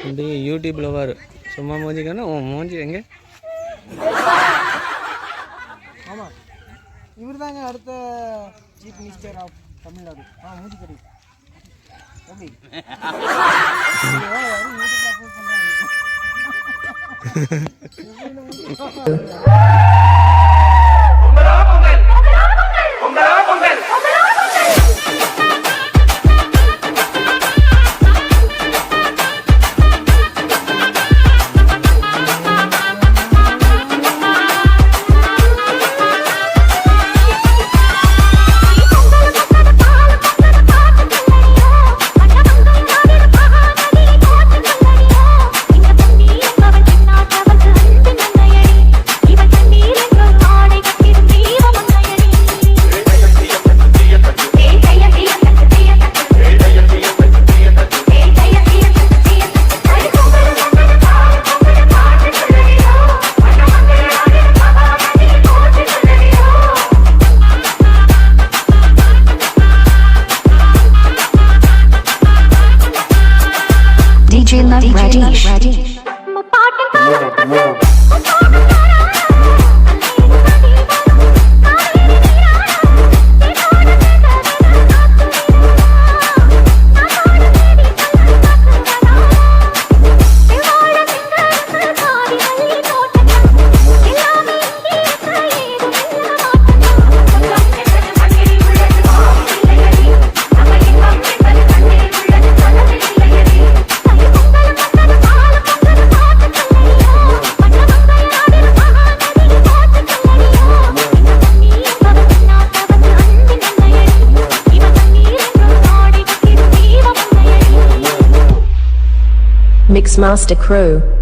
அப்படியே யூடியூப்பில் வரு சும்மா மூஞ்சிக்கன்னா உன் மூஞ்சி எங்கே? ஆமாம் இவர் தாங்க அடுத்த சீஃப் மினிஸ்டர் ஆஃப் தமிழ்நாடு. ஆ மூஞ்சி தெரியும் ஓகே யூடியூப்ல அப்லோட் பண்ணுறாங்க Rajesh. Rajesh. Mixmaster Crew.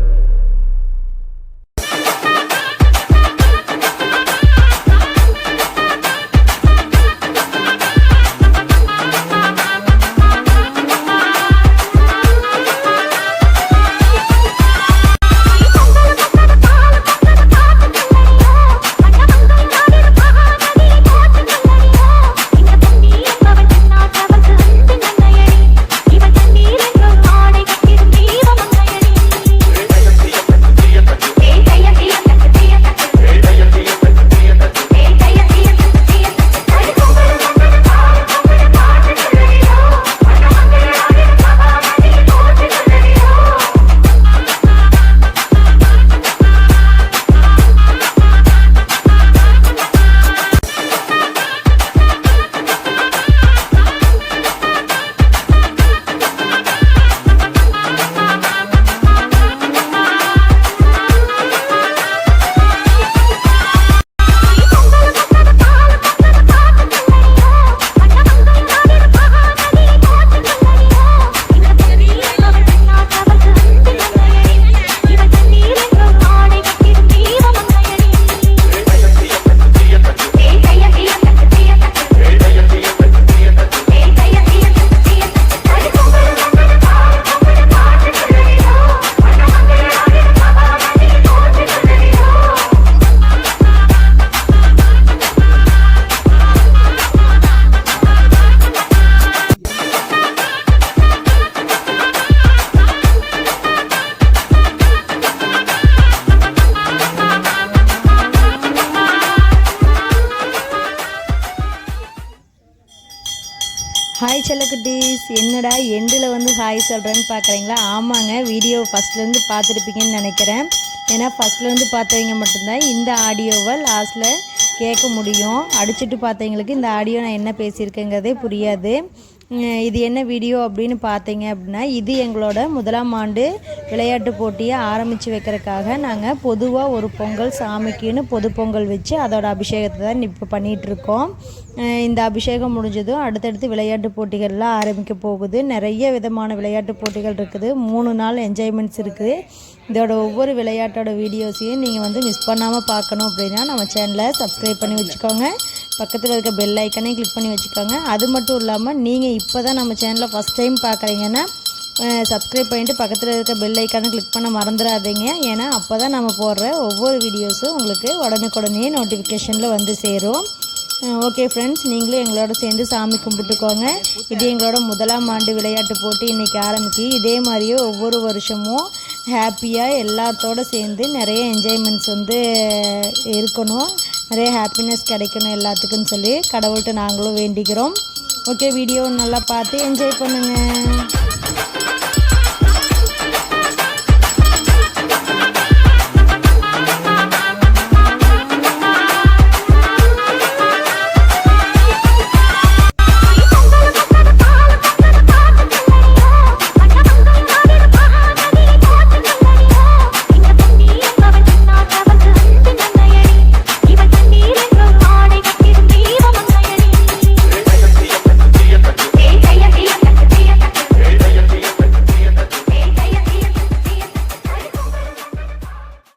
Hi செல்லக்குட்டீஸ் என்னடா எண்டில் வந்து ஹாய் சொல்கிறேன்னு பார்க்குறீங்களா ஆமாங்க வீடியோ ஃபஸ்ட்லேருந்து பார்த்துருப்பீங்கன்னு நினைக்கிறேன். ஏன்னா ஃபஸ்ட்லேருந்து பார்த்தவங்க மட்டும்தான். இந்த ஆடியோவை லாஸ்ட்டில் கேட்க முடியும். அடிச்சுட்டு பார்த்தவங்களுக்கு இந்த ஆடியோ நான் என்ன பேசியிருக்கேங்கிறதே புரியாது. இது என்ன வீடியோ அப்படின்னு பார்த்தீங்க அப்படின்னா இது எங்களோட முதலாம் ஆண்டு விளையாட்டு போட்டியை ஆரம்பித்து வைக்கிறதுக்காக நாங்கள் பொதுவாக ஒரு பொங்கல் சாமிக்குன்னு பொது பொங்கல் வச்சு அதோட அபிஷேகத்தை தான் இப்போ பண்ணிகிட்ருக்கோம் இந்த அபிஷேகம் முடிஞ்சதும் அடுத்தடுத்து விளையாட்டு போட்டிகள்லாம் ஆரம்பிக்க போகுது. நிறைய விதமான விளையாட்டு போட்டிகள் இருக்குது. மூணு நாள் என்ஜாய்மெண்ட்ஸ் இருக்குது. இதோட ஒவ்வொரு விளையாட்டோட வீடியோஸையும் நீங்கள் வந்து மிஸ் பண்ணாமல் பார்க்கணும் அப்படின்னா நம்ம சேனலை சப்ஸ்கிரைப் பண்ணி வச்சுக்கோங்க. பக்கத்தில் இருக்க பெல் ஐக்கனையும் கிளிக் பண்ணி வச்சுக்கோங்க. அது மட்டும் இல்லாமல் நீங்கள் இப்போ தான் நம்ம சேனலை ஃபஸ்ட் டைம் பார்க்குறீங்கன்னா சப்ஸ்கிரைப் பண்ணிவிட்டு பக்கத்தில் இருக்க பெல் ஐக்கானை கிளிக் பண்ண மறந்துடாதீங்க. ஏன்னா அப்போ தான் நம்ம போடுற ஒவ்வொரு வீடியோஸும் உங்களுக்கு உடனுக்குடனே நோட்டிஃபிகேஷனில் வந்து சேரும். ஓகே ஃப்ரெண்ட்ஸ் நீங்களும் எங்களோட சேர்ந்து சாமி கும்பிட்டுக்கோங்க. இது எங்களோட முதலாம் ஆண்டு விளையாட்டு போட்டி இன்றைக்கி ஆரம்பித்து இதே மாதிரியே ஒவ்வொரு வருஷமும் ஹாப்பியாக எல்லாத்தோட சேர்ந்து நிறைய என்ஜாய்மெண்ட்ஸ் வந்து இருக்கணும். நிறைய ஹாப்பினஸ் கிடைக்கணும் எல்லாத்துக்குன்னு சொல்லி கடவுள்கிட்ட நாங்களும் வேண்டிக்கிறோம். ஓகே வீடியோ நல்லா பார்த்து என்ஜாய் பண்ணுங்கள்